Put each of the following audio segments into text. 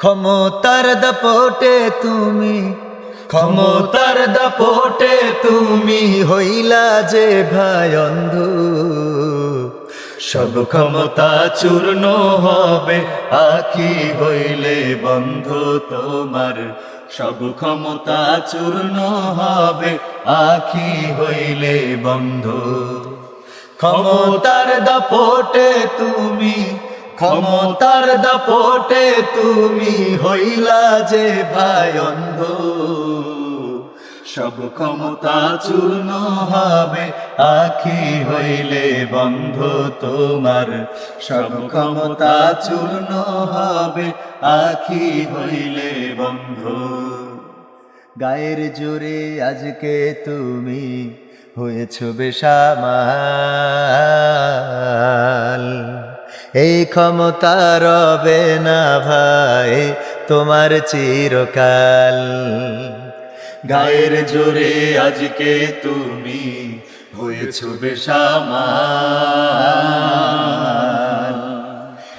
ক্ষমতার দাপটে তুমি, ক্ষমতার দাপটে তুমি হইলা যে ভাই অন্ধ। সব ক্ষমতা চূর্ণ হবে, আখি হইলে বন্ধ তোমার। সব ক্ষমতা চূর্ণ হবে, আখি হইলে বন্ধ। ক্ষমতার দাপটে তুমি ক্ষমতার দাপটে তুমি হইলা যে ভাই অন্ধ। সব ক্ষমতা চূর্ণ হবে, আখি হইলে বন্ধ তোমার। সব ক্ষমতা চূর্ণ হবে, আখি হইলে বন্ধ। গায়ের জোরে আজকে তুমি হয়েছ বেশামাল এই ক্ষমতা রবে না ভাই, তোমার চিরকাল। গায়ের জোরে আজকে তুমি হয়েছ বেশামাল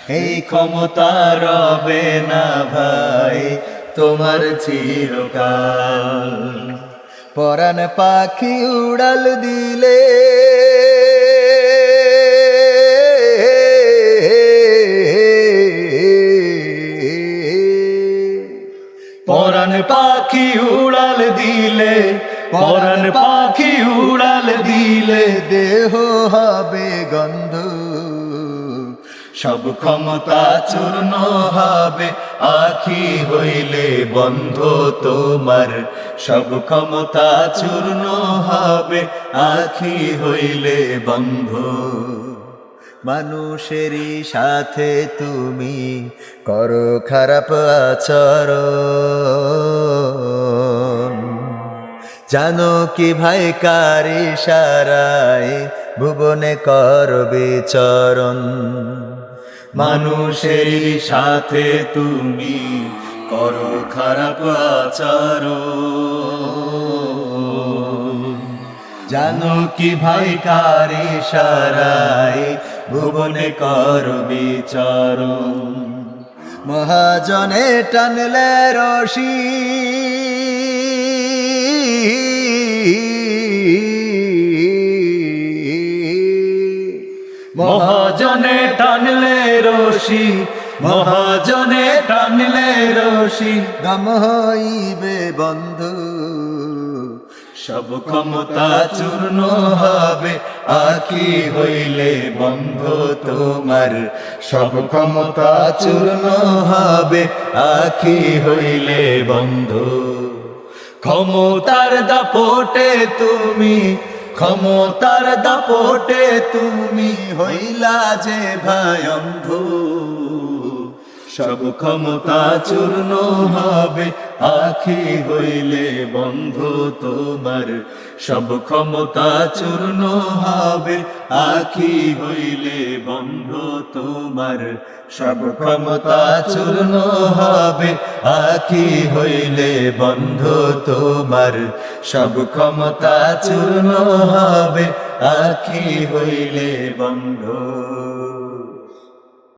এই ক্ষমতা রবে না ভাই, তোমার চিরকাল। পরাণ পাখি উড়াল দিলে পরাণ পাখি উড়াল দিলে, পরাণ পাখি উড়াল দিলে দেহ হবে গন্ধ। সব ক্ষমতা চূর্ণ হবে, আখি হইলে বন্ধ তোমার। সব ক্ষমতা চূর্ণ হবে, আখি হইলে বন্ধ। মানুষেরই সাথে তুমি করো খারাপ আচরণ। জানো কি ভাই কারি সারায় ভুবনে কর বিচরণ মানুষেরই সাথে তুমি করো খারাপ আচরণ। জানো কি ভাই কারি সারায় ভুবনে কর বিচরণ। মহাজনে টানলে রশি। মহাজনে টানলে রশি। মহাজনে টানলে রশি। দম হইবে বন্ধু। সব ক্ষমতা চূর্ণ হবে। আখি হইলে বন্ধ তোমার? সব ক্ষমতা চূর্ণ হবে। আখি হইলে বন্ধ? ক্ষমতার দাপটে তুমি, ক্ষমতার দাপটে তুমি হইলা যে অন্ধ। সব ক্ষমতা চূর্ণ হবে। আখি হইলে বন্ধ তোমার, সব ক্ষমতা চূর্ণ হবে। আখি হইলে বন্ধ তোমার, সব ক্ষমতা চূর্ণ হবে। আখি হইলে বন্ধ তোমার, সব ক্ষমতা চূর্ণ হবে। আখি হইলে বন্ধ